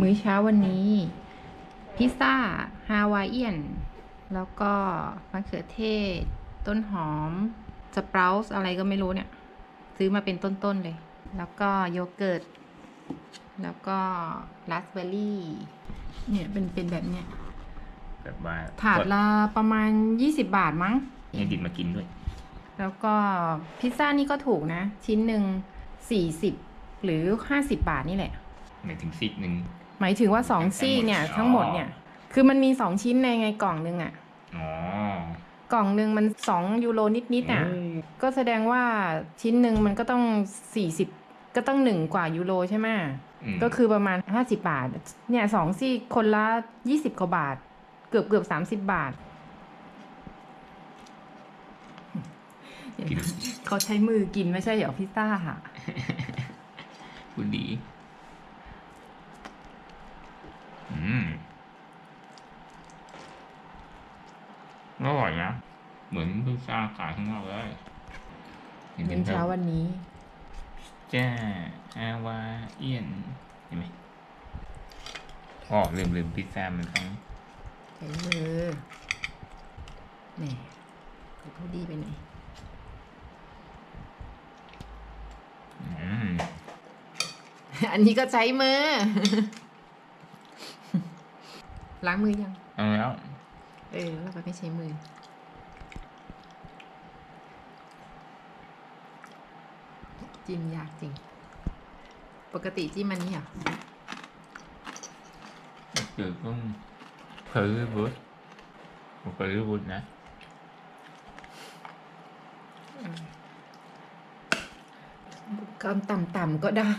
มื้อเช้าวันนี้ พิซซ่าฮาวายเอียน แล้วก็มะเขือเทศ ต้นหอม สปราวส์อะไรก็ไม่รู้เนี่ย ซื้อมาเป็นต้น ๆ เลย แล้วก็โยเกิร์ต แล้วก็ราสเบอร์รี่ เนี่ยเป็นเป็นแบบเนี้ยแบบว่าถาดละประมาณ 20 บาทมั้งให้ดินมากินด้วย แล้วก็พิซซ่านี่ก็ถูกนะ ชิ้นหนึ่งสี่สิบหรือห้าสิบบาทนี่แหละหมายถึงซีกหนึ่ง หมายถึงว่าสองทั้งหมดซี่เนี่ยอ๋อทั้งหมดเนี่ย คือมันมีสองชิ้นในไงกล่องหนึงอะ่ะอ๋อกล่องหนึ่งมันสองยูโรนิดๆอะเอ้ยก็แสดงว่าชิ้นหนึ่งมันก็ต้องสี่สิบก็ต้องหนึ่งกว่ายูโรใช่ไหมมก็คือประมาณห้าสิบาท เนี่ยสองซี่คนละยี่สิบกว่าบาท เกือบเกือบสามสิบบาทกินเขาใช้มือกินไม่ใช่เหรอพิซซ่าค่ะคุณดี อร่อยนะ เหมือนพิซซ่าขายข้างนอกเลยห็มื้อเช้าวันนี้จ้าอาวาเอียนเห็นไหมอ๋อลืมลืมพิซซ่ามันต้องใช้มือแหนี่ขอโทษดีไปหน่อยอืมอันนี้ก็ใช้มือ ล้างมือยังเอาแล้ว เออแล้วก็ไม่ใช้มือจิ้มยากจริง ปกติจิ้มมันนี้เหรอคือต้องเพอร์บูดเพอร์บูดนะกำต่ำๆก็ได้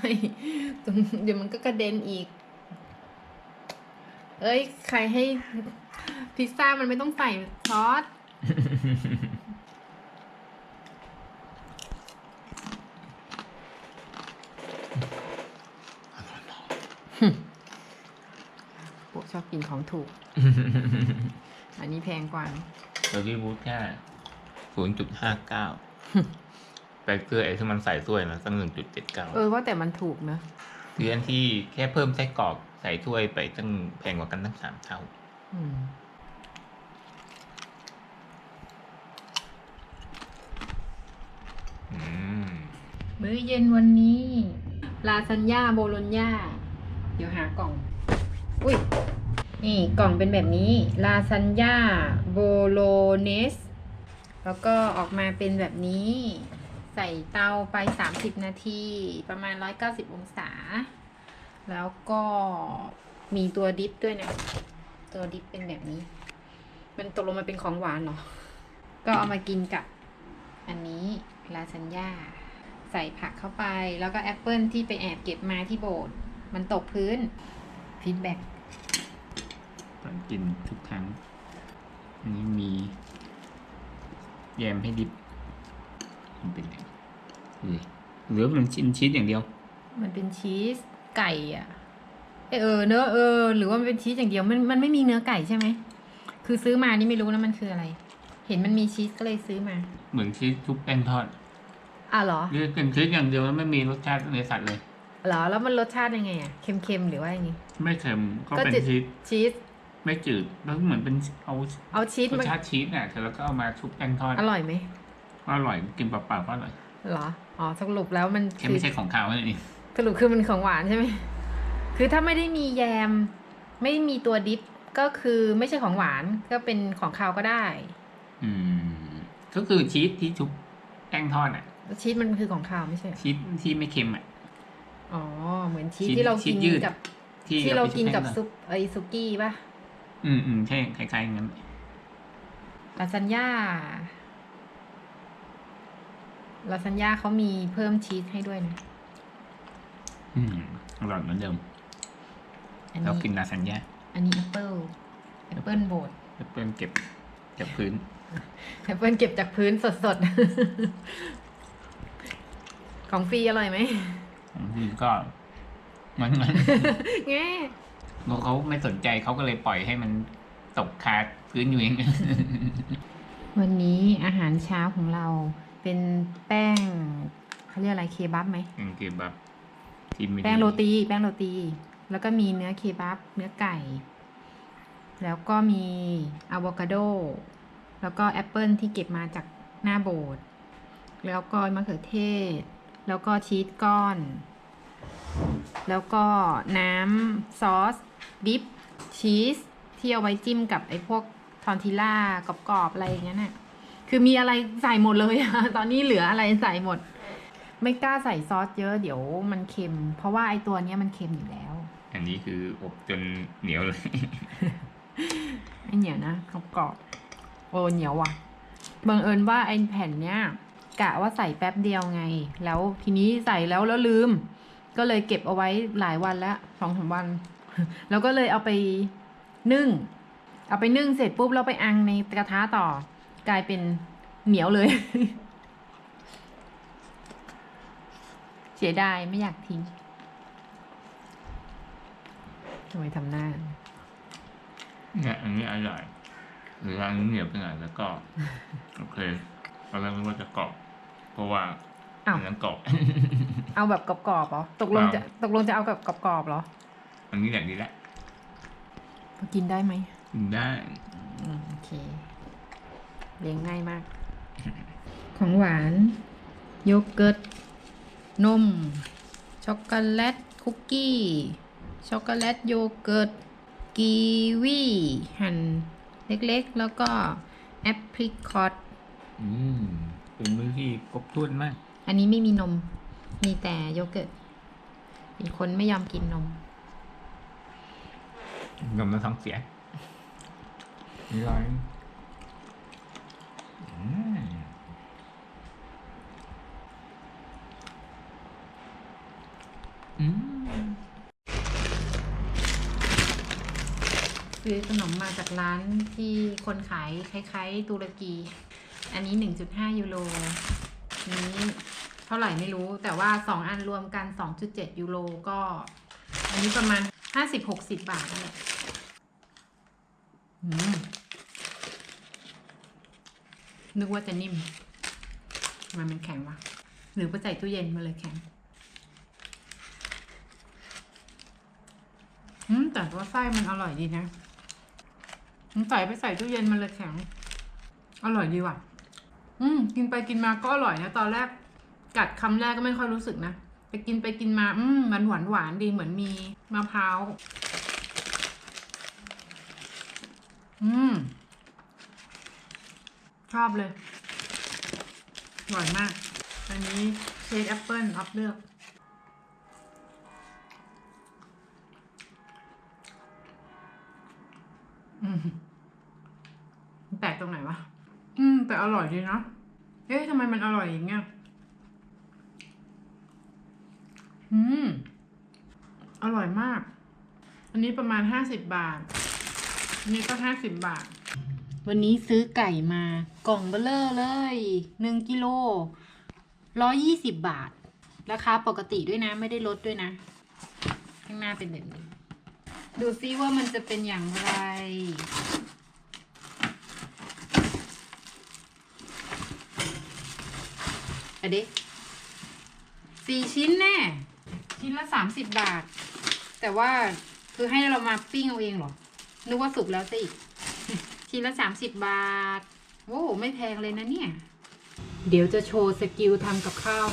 ตรงเดี๋ยวมันก็กระเด็นอีก เอ้ย ใครให้พิซซ่ามันไม่ต้องใส่ซอสพวกชอบกินของถูก อันนี้แพงกว่านะเพอร์บูดแค่ศูนย์จุดห้าเก้าแต่เกลือไอ้ที่มันใส่ถ้วยนะตั้งหนึ่งจุดเจ็ดเก้าเออว่าแต่มันถูกเนอะ คืออันที่แค่เพิ่มไส้กรอกใส่ถ้วยไปตั้งแพงกว่ากันตั้งสามเท่าอืมอืมมื้อเย็นวันนี้ลาซานญ่าโบโลญญาเดี๋ยวหากล่อง อุ้ยนี่กล่องเป็นแบบนี้ลาซานญ่าโบโลเนส แล้วก็ออกมาเป็นแบบนี้ใส่เตาไป 30 นาทีประมาณ 190 องศา แล้วก็มีตัวดิฟด้วยนะ ตัวดิฟเป็นแบบนี้ มันตกลงมาเป็นของหวานเหรอ ก็เอามากินกับ อันนี้ลาซานญ่าใส่ผักเข้าไป แล้วก็แอปเปิลที่ไปแอบเก็บมาที่โบสถ์มันตกพื้นฟีดแบ็กตอนกินทุกครั้ง อันนี้มีแยมให้ดิบ มันเป็นไงเฮ้ยเหลือเป็นชิ้นชีสอย่างเดียว มันเป็นชีสไก่อะเอยเออเนื้อะเออ หรือว่ามันเป็นชีสอย่างเดียวมันมันไม่มีเนื้อไก่ใช่ไหมคือซื้อมานี่ไม่รู้นะมันคืออะไร เห็นมันมีชีสก็เลยซื้อมา เหมือนชีสทุบแป้งทอดอะเหรอหรือเป็นชีสอย่างเดียวแล้วไม่มีรสชาติเนื้อสัตว์เลยเหรอแล้วมันรสชาติยังไงอะเค็มๆหรือว่ายังไงไม่เค็มก็ก็เป็นจืดชีสชีสไม่จืดแล้วเหมือนเป็นเอาเอาชีสรสมาชาติชีสเนี่ยเสร็จแล้วก็เอามาชุบแป้งทอดอร่อยไหม ก็อร่อยกินเปล่าๆก็อร่อยเหรอ อ๋อสรุปแล้วมันแค่คือไม่ใช่ของขาวนั่นเองสรุปคือมันของหวานใช่ไหมคือถ้าไม่ได้มีแยม ไม่มีตัวดิฟก็คือไม่ใช่ของหวานก็เป็นของคาวก็ได้ อืม ก็คือชีสที่ชุบแป้งทอดอะ ชีสมันคือของคาวไม่ใช่เหรอชีสที่ไม่เค็มอะอ๋อเหมือนชีสชีสที่เราชีกิสนยืดกับที่ที่เราไปชุกินกับแป้งทอดซุปไอซุกี้ป่ะ อืมอืมใช่คล้ายๆอย่างนั้นลาซานญ่า ลาซานญ่าเขามีเพิ่มชีสให้ด้วยนะอืมอร่อยเหมือนเดิมอันเรานี้กินลาซานญ่าอันนี้แอปเปิลแอปเปิลโบดแล้วเพื่อนเก็บจากพื้น แอปเปิลเก็บจากพื้นสดๆ ของฟรีอร่อยไหมของพี่ก็เหมือนกัน แง่เพราะเขาไม่สนใจเขาก็เลยปล่อยให้มันตกคาพื้นอยู่เองวันนี้อาหารเช้าของเรา เป็นแป้งเขาเรียกอะไรเคบับไหมอืมคือแบบที่ไม่ได้แป้งโรตีแป้งโรตี แล้วก็มีเนื้อเคบับเนื้อไก่ แล้วก็มีอะโวคาโด แล้วก็แอปเปิลที่เก็บมาจากหน้าโบสถ์แล้วก็มะเขือเทศ แล้วก็ชีสก้อน แล้วก็น้ำซอสดิปชีสที่เอาไว้จิ้มกับไอ้พวกทอนทิล่ากรอบๆ อะไรอย่างเงี้ยน่ะ คือมีอะไรใส่หมดเลยอะตอนนี้เหลืออะไรใส่หมด ไม่กล้าใส่ซอสเยอะเดี๋ยวมันเค็ม เพราะว่าไอ้ตัวเนี้ยมันเค็มอยู่แล้ว อันนี้คืออบจนเหนียวเลยไอ้เหนียวนะกรอบๆโอ้เหนียวว่ะบังเอิญว่าไอ้แผ่นเนี้ยกะว่าใส่แป๊บเดียวไง แล้วทีนี้ใส่แล้วแล้วลืม ก็เลยเก็บเอาไว้หลายวันแล้วสองสามวัน แล้วก็เลยเอาไปนึ่ง เอาไปนึ่งเสร็จปุ๊บเราไปอังในกระทะต่อ กลายเป็นเหนียวเลย เสียดายไม่อยากทิ้งทำไมทำหน้า เนี่ยอันนี้อร่อยหรืออันนี้เหนียวไปหน่อยแล้วก็ โอเคตอนแรกนึกว่าจะกรอบเพราะว่าอ้าว อันนั้นกรอบ เอาแบบกรอบๆเหรอ ตกลงจะตกลงจะเอาแบบกรอบๆเหรออันนี้แหละดีแหละกินได้ไหมกินได้ อืมโอเค เลี้ยงง่ายมาก ของหวาน โยเกิร์ต นม ช็อกโกแลต คุกกี้ ช็อกโกแลต โยเกิร์ต กีวี หั่นเล็กๆ แล้วก็แอปพริคอตอืม เป็นมื้อที่ครบถ้วนมาก อันนี้ไม่มีนม มีแต่โยเกิร์ตเป็นคนไม่ยอมกินนม นมแล้วท้องเสียอร่อยอืมอืม ซื้อขนมมาจากร้านที่คนขายคล้ายๆตุรกี อันนี้ 1.5 ยูโร นี้เท่าไหร่ไม่รู้ แต่ว่า 2 อันรวมกัน 2.7 ยูโรก็ อันนี้ประมาณ 50-60 บาทนั่นแหละ อืม นึกว่าจะนิ่มมันมันแข็งวะหรือไปใส่ตู้เย็นมาเลยแข็งอืมแต่ว่าไส้มันอร่อยดีนะมันใส่ไปใส่ตู้เย็นมันเลยแข็ง อร่อยดีว่ะ อืม กินไปกินมาก็อร่อยนะ ตอนแรก กัดคำแรกก็ไม่ค่อยรู้สึกนะไปกินไปกินมา อืม มันหวานหวานดีเหมือนมีมะพร้าว อืม ชอบเลยอร่อยมาก อันนี้เชดแอปเปิลออฟเลือก อืมแปลกตรงไหนวะ อืม แต่อร่อยดีนะเอ๊ะทำไมมันอร่อยอย่างเงี้ย อืม อร่อยมาก อันนี้ประมาณห้าสิบบาท อันนี้ก็ห้าสิบบาท วันนี้ซื้อไก่มากล่องเบลเลอร์เลยหนึ่งกิโลร้อยี่สิบบาท ราคาปกติด้วยนะไม่ได้ลดด้วยนะ ข้างหน้าเป็นแบบนี้ ดูซิว่ามันจะเป็นอย่างไรอะเด็สี่ชิ้นแน่ ชิ้นละสามสิบบาท แต่ว่าคือให้เรามาปิ้งเอาเองเหรอ นึกว่าสุกแล้วซะอีก ชิ้นละสามสิบบาท โอ้ไม่แพงเลยนะเนี่ย เดี๋ยวจะโชว์สกิลทำกับข้าว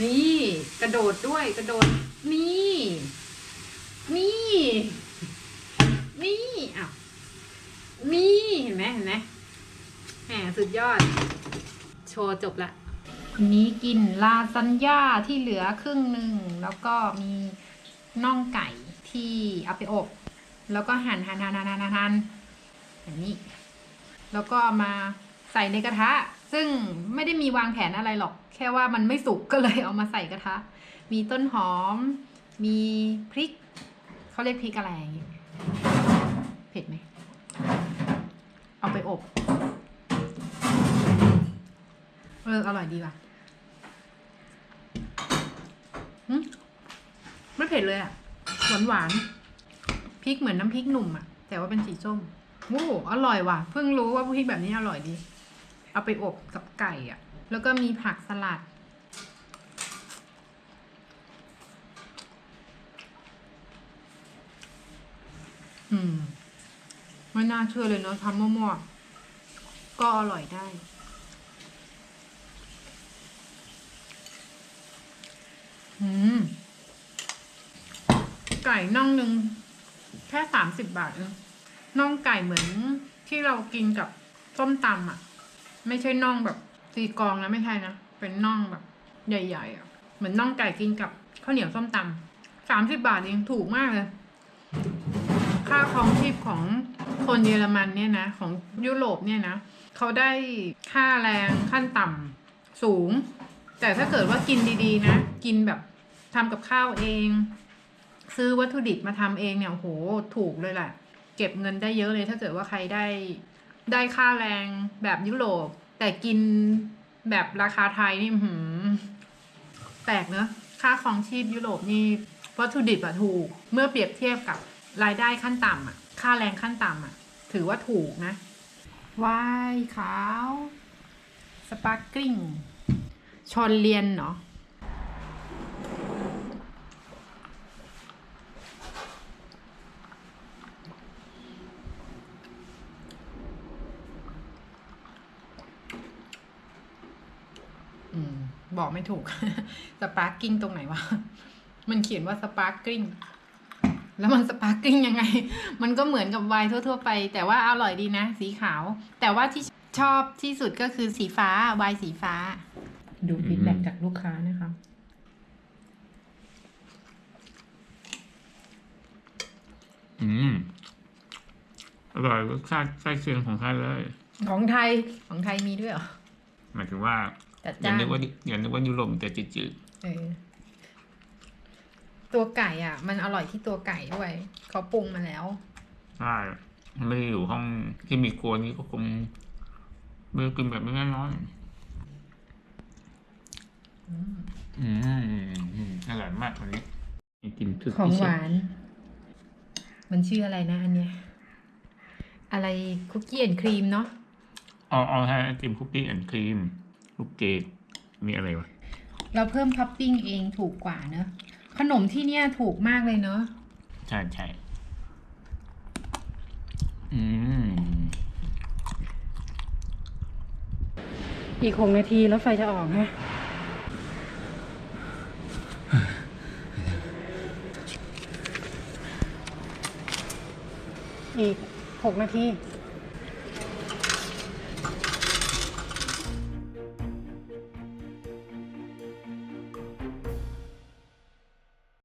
นี่กระโดดด้วยกระโดด นี่ นี่ นี่อ้าวนี่เห็นไหมเห็นไหมแหมสุดยอด โชว์จบละวันนี้กินลาซานญ่าที่เหลือครึ่งหนึ่งแล้วก็มี น่องไก่ที่เอาไปอบ แล้วก็หั่นหั่นหั่นหั่นหั่นหั่นแบบนี้ แล้วก็มาใส่ในกระทะ ซึ่งไม่ได้มีวางแผนอะไรหรอก แค่ว่ามันไม่สุกก็เลยเอามาใส่กระทะ มีต้นหอม มีพริก เขาเรียกพริกอะไรเผ็ดไหม เอาไปอบ เออ อร่อยดีว่ะฮึ เผ็ดเลยอะหวานหวานพริกเหมือนน้ำพริกหนุ่มอะแต่ว่าเป็นสีส้มโอ้โหอร่อยว่ะ เพิ่งรู้ว่าพริกแบบนี้อร่อยดี เอาไปอบกับไก่อะแล้วก็มีผักสลัด อืม ไม่น่าเชื่อเลยเนาะทำมั่วๆก็อร่อยได้อืม ไก่น่องหนึ่งแค่สามสิบบาทเองน่องไก่เหมือนที่เรากินกับส้มตำอะ ไม่ใช่น่องแบบตีกองนะไม่ใช่นะ เป็นน่องแบบใหญ่ๆอะ เหมือนน่องไก่กินกับข้าวเหนียวส้มตำสามสิบบาทเองถูกมากเลย ค่าครองชีพของคนเยอรมันเนี่ยนะ ของยุโรปเนี่ยนะเขาได้ค่าแรงขั้นต่ำสูง แต่ถ้าเกิดว่ากินดีๆนะ กินแบบทำกับข้าวเอง ซื้อวัตถุดิบมาทำเองเนี่ยโหถูกเลยแหละเก็บเงินได้เยอะเลย ถ้าเกิดว่าใครได้ได้ค่าแรงแบบยุโรป แต่กินแบบราคาไทยนี่หือแปลกเนอะค่าครองชีพยุโรปนี่วัตถุดิบอะถูก เมื่อเปรียบเทียบกับรายได้ขั้นต่ำอะค่าแรงขั้นต่ำอะถือว่าถูกนะวายขาว สปาร์กลิ้งชอนเลียนเนาะ อืม บอกไม่ถูก สปาร์กิ้งตรงไหนวะ มันเขียนว่าสปาร์กิ้ง แล้วมันสปาร์กิ้งยังไง มันก็เหมือนกับไวน์ทั่ว ๆ ไป แต่ว่าอร่อยดีนะ สีขาว แต่ว่าที่ชอบที่สุดก็คือสีฟ้าไวน์สีฟ้า ดูฟีดแบ็จากลูกค้านะคะ อืม อร่อยรสชาติใกล้เคียงของไทยเลย ของไทยของไทยมีด้วยเหรอ หมายถึงว่า จัดอย่าจ้านนึกว่าอย่านึกว่ายุโรปแต่จืดเออตัวไก่อะ มันอร่อยที่ตัวไก่ด้วยเขาปรุงมาแล้ว ๆใช่ไม่ได้อยู่ห้องที่มีครัวนี้ก็คงไม่ได้กินแบบไม่แน่นอนอืมอืมอืมอร่อยมากวันนี้กินถึกของพิหเศษวาน มันชื่ออะไรนะ อันเนี้ย อะไรคุกกี้แอนครีมเนาะเอาเอาให้ไอติมคุกกี้แอนด์ครีม ลูกเกดมีอะไรวะเราเพิ่มท็อปปิ้งเองถูกกว่าเนอะขนมที่เนี่ยถูกมากเลยเนอะใช่ใช่อืมอีกหกนาทีแล้วไฟจะออกฮะอีกหกนาที